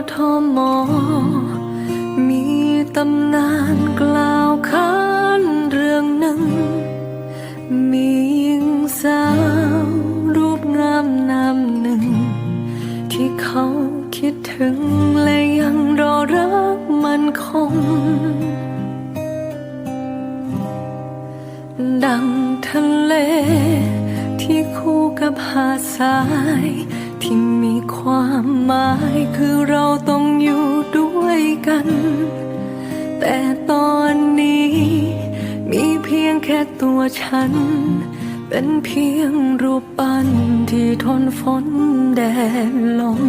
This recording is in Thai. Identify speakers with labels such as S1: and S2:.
S1: มอมีตำนานกล่าวขานเรื่องหนึ่ง มีหญิงสาวรูปงามนามหนึ่ง ที่เขาคิดถึงและยังรอรักมันคง ดังทะเล ที่คู่กับหาดทราย ที่มีความหมาย คือเราต้องอยู่ด้วยกัน แต่ตอนนี้ มีเพียงแค่ตัวฉัน เป็นเพียงรูปปั้นที่ทนฝนแดดลม